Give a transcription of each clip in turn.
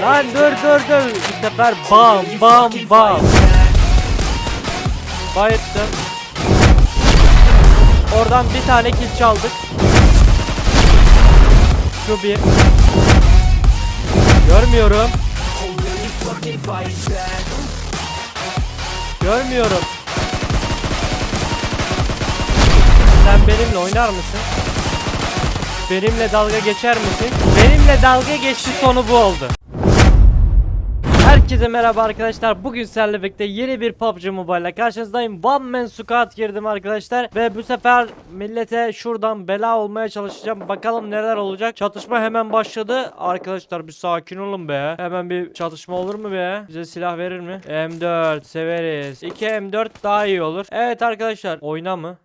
Lan dur dur dur. Bu sefer bam bam bam. Bayıttım. Oradan bir tane kill çaldık. Şu bir. Görmüyorum. Görmüyorum. Sen benimle oynar mısın? Benimle dalga geçer misin? Benimle dalga geçti sonu bu oldu. Herkese merhaba arkadaşlar. Bugün sizlerle birlikte yeni bir PUBG Mobile ile karşınızdayım. One Man Squad girdim arkadaşlar. Ve bu sefer millete şuradan bela olmaya çalışacağım. Bakalım neler olacak. Çatışma hemen başladı. Arkadaşlar bir sakin olun be. Hemen bir çatışma olur mu be? Bize silah verir mi? M4 severiz. 2 M4 daha iyi olur. Evet arkadaşlar. Oyna mı?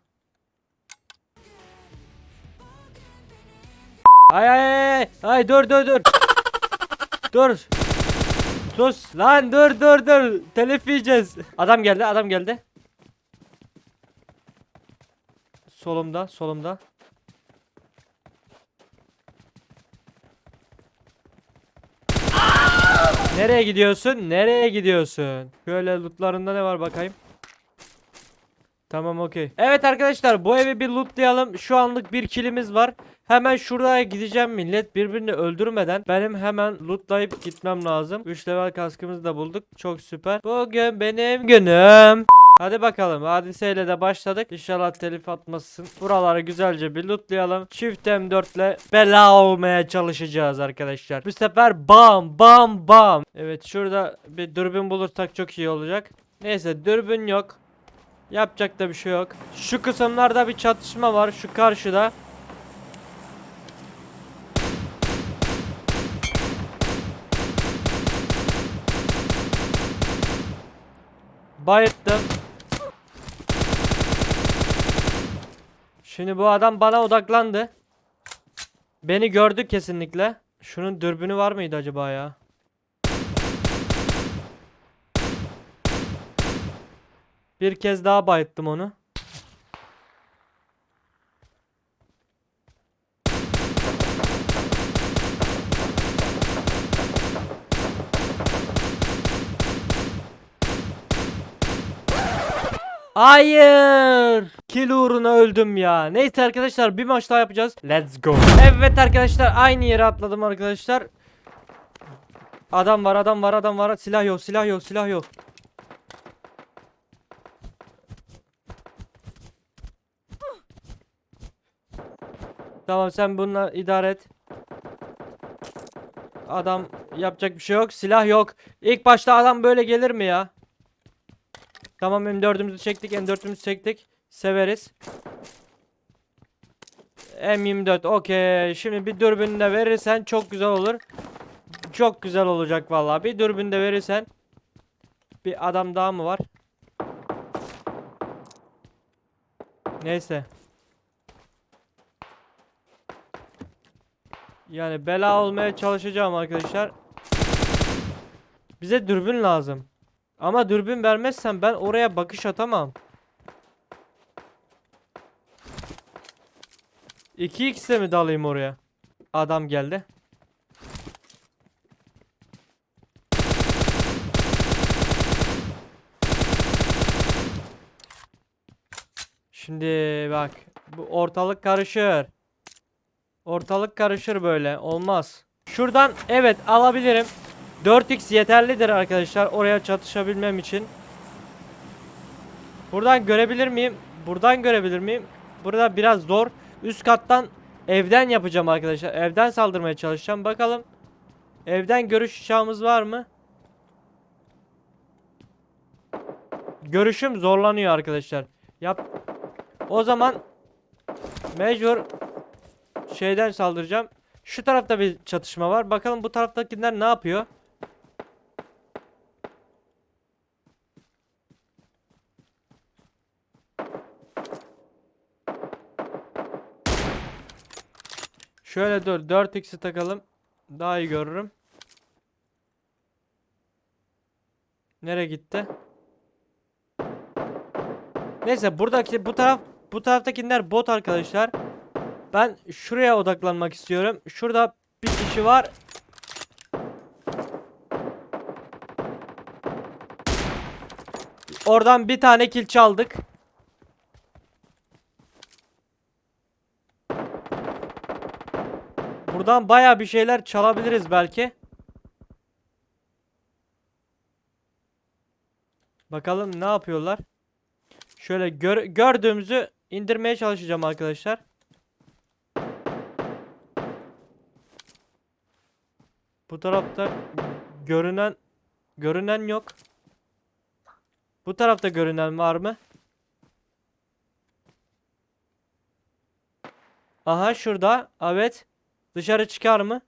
Ay ay ay. Ay dur dur dur. dur. Sus lan dur dur dur. Telif yiyeceğiz. Adam geldi adam geldi. Solumda solumda. Nereye gidiyorsun? Nereye gidiyorsun? Şöyle lootlarında ne var bakayım. Tamam okey. Evet arkadaşlar bu evi bir lootlayalım. Şu anlık bir kilimiz var. Hemen şuraya gideceğim millet birbirini öldürmeden benim hemen lootlayıp gitmem lazım. 3 level kaskımızı da bulduk. Çok süper. Bugün benim günüm. Hadi bakalım hadiseyle de başladık. İnşallah telif atmasın. Buraları güzelce bir lootlayalım. Çift M4 ile bela olmaya çalışacağız arkadaşlar. Bu sefer bam bam bam. Evet şurada bir dürbün bulursak çok iyi olacak. Neyse dürbün yok. Yapacak da bir şey yok. Şu kısımlarda bir çatışma var. Şu karşıda. Bayıttım. Şimdi bu adam bana odaklandı. Beni gördü kesinlikle. Şunun dürbünü var mıydı acaba ya? Bir kez daha bayıttım onu. Hayır. Kill uğruna öldüm ya. Neyse arkadaşlar bir maç daha yapacağız. Let's go. Evet arkadaşlar aynı yere atladım arkadaşlar. Adam var adam var adam var. Silah yok silah yok silah yok. Tamam sen bununla idare et. Adam yapacak bir şey yok. Silah yok. İlk başta adam böyle gelir mi ya? Tamam M4'ümüzü çektik. M4'ümüzü çektik. Severiz. M24 okey. Şimdi bir dürbün de verirsen çok güzel olur. Çok güzel olacak vallahi. Bir dürbün de verirsen. Bir adam daha mı var? Neyse. Yani bela olmaya çalışacağım arkadaşlar. Bize dürbün lazım. Ama dürbün vermezsen ben oraya bakış atamam. 2x'e mi dalayım oraya? Adam geldi. Şimdi bak bu ortalık karışır. Ortalık karışır böyle. Olmaz. Şuradan evet alabilirim. 4x yeterlidir arkadaşlar oraya çatışabilmem için. Buradan görebilir miyim? Buradan görebilir miyim? Burada biraz zor. Üst kattan evden yapacağım arkadaşlar. Evden saldırmaya çalışacağım. Bakalım. Evden görüş şahımız var mı? Görüşüm zorlanıyor arkadaşlar. Yap. O zaman mecbur şeyden saldıracağım. Şu tarafta bir çatışma var. Bakalım bu taraftakiler ne yapıyor? Şöyle dur 4x'i takalım. Daha iyi görürüm. Nereye gitti? Neyse buradaki bu taraf bu taraftakiler bot arkadaşlar. Ben şuraya odaklanmak istiyorum. Şurada bir kişi var. Oradan bir tane kil çaldık. Buradan baya bir şeyler çalabiliriz belki. Bakalım ne yapıyorlar. Şöyle gör gördüğümüzü indirmeye çalışacağım arkadaşlar. Bu tarafta görünen görünen yok. Bu tarafta görünen var mı? Aha şurada. Evet. Dışarı çıkar mı?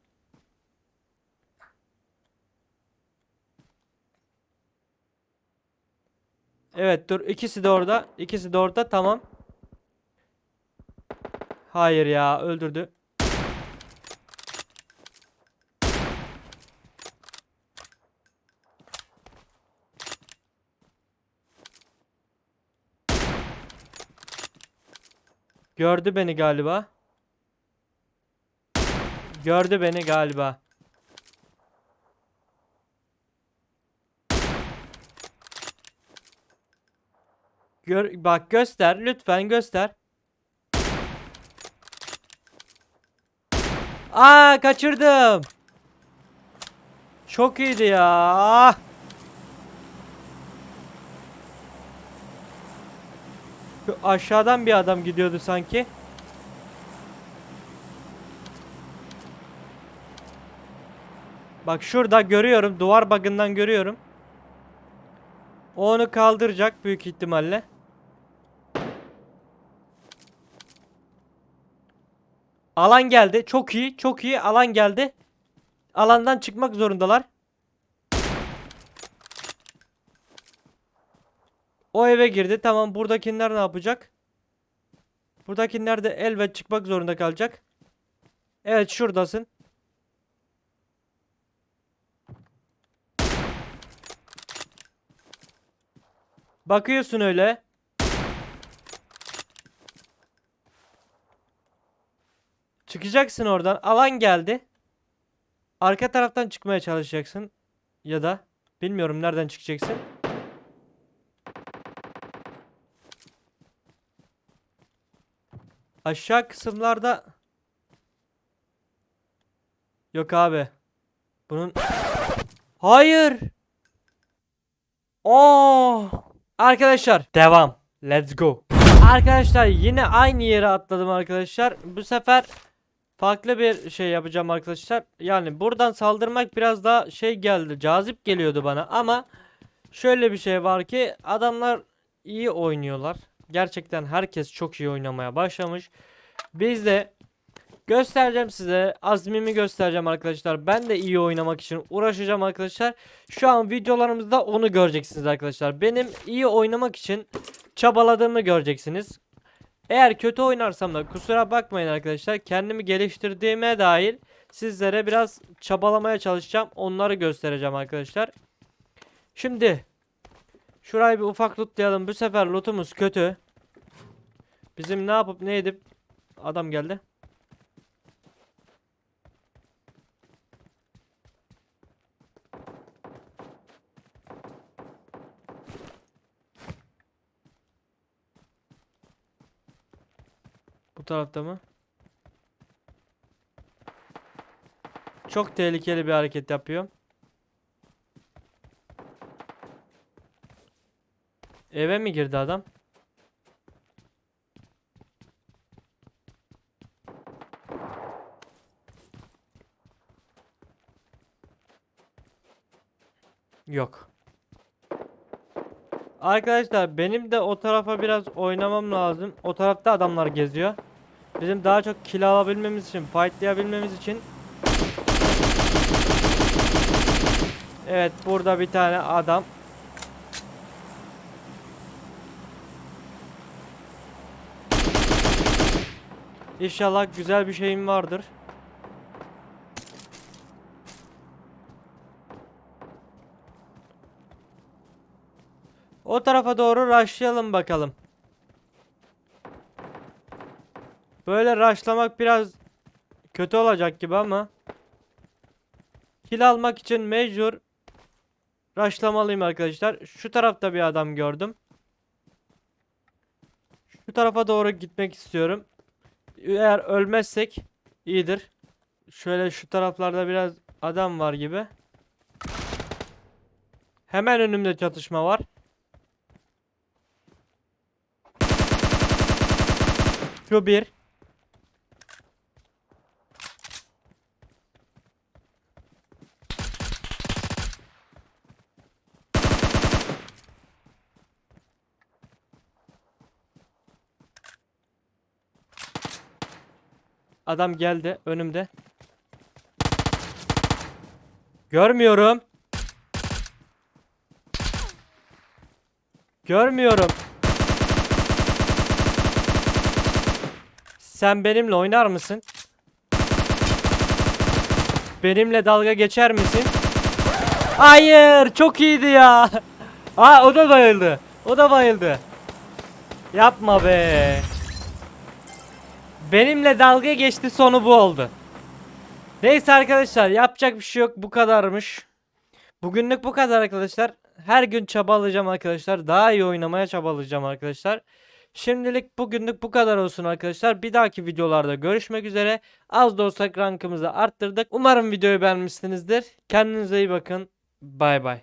Evet dur ikisi de orada. İkisi de orada tamam. Hayır ya öldürdü. Gördü beni galiba. Gördü beni galiba. Gör, bak göster lütfen göster. Aa kaçırdım. Çok iyiydi ya. Aşağıdan bir adam gidiyordu sanki. Bak şurada görüyorum. Duvar bug'ından görüyorum. Onu kaldıracak büyük ihtimalle. Alan geldi. Çok iyi. Çok iyi. Alan geldi. Alandan çıkmak zorundalar. O eve girdi. Tamam buradakiler ne yapacak? Buradakiler de elbet çıkmak zorunda kalacak. Evet şuradasın. Bakıyorsun öyle. Çıkacaksın oradan. Alan geldi. Arka taraftan çıkmaya çalışacaksın. Ya da bilmiyorum nereden çıkacaksın. Aşağı kısımlarda Yok abi. Bunun Hayır. Oo. Arkadaşlar devam. Let's go. Arkadaşlar yine aynı yere atladım arkadaşlar. Bu sefer farklı bir şey yapacağım arkadaşlar. Yani buradan saldırmak biraz daha şey geldi. Cazip geliyordu bana ama şöyle bir şey var ki adamlar iyi oynuyorlar. Gerçekten herkes çok iyi oynamaya başlamış. Biz de göstereceğim size. Azmimi göstereceğim arkadaşlar. Ben de iyi oynamak için uğraşacağım arkadaşlar. Şu an videolarımızda onu göreceksiniz arkadaşlar. Benim iyi oynamak için çabaladığımı göreceksiniz. Eğer kötü oynarsam da kusura bakmayın arkadaşlar. Kendimi geliştirdiğime dair sizlere biraz çabalamaya çalışacağım. Onları göstereceğim arkadaşlar. Şimdi şurayı bir ufak lootlayalım. Bu sefer lootumuz kötü. Bizim ne yapıp ne edip adam geldi. Bu tarafta mı? Çok tehlikeli bir hareket yapıyor. Eve mi girdi adam? Yok. Arkadaşlar benim de o tarafa biraz oynamam lazım. O tarafta adamlar geziyor. Bizim daha çok kill alabilmemiz için, fightlayabilmemiz için Evet, burada bir tane adam. İnşallah güzel bir şeyim vardır. O tarafa doğru rushlayalım bakalım. Böyle rushlamak biraz kötü olacak gibi ama kill almak için mecbur Rushlamalıyım arkadaşlar. Şu tarafta bir adam gördüm. Şu tarafa doğru gitmek istiyorum. Eğer ölmezsek iyidir. Şöyle şu taraflarda biraz adam var gibi. Hemen önümde çatışma var. Şu bir. Adam geldi önümde. Görmüyorum. Görmüyorum. Sen benimle oynar mısın? Benimle dalga geçer misin? Hayır, çok iyiydi ya. Aa o da bayıldı. O da bayıldı. Yapma be. Benimle dalga geçti sonu bu oldu. Neyse arkadaşlar yapacak bir şey yok bu kadarmış. Bugünlük bu kadar arkadaşlar. Her gün çabalayacağım arkadaşlar. Daha iyi oynamaya çabalayacağım arkadaşlar. Şimdilik bugünlük bu kadar olsun arkadaşlar. Bir dahaki videolarda görüşmek üzere. Az da olsa rankımızı arttırdık. Umarım videoyu beğenmişsinizdir. Kendinize iyi bakın. Bay bay.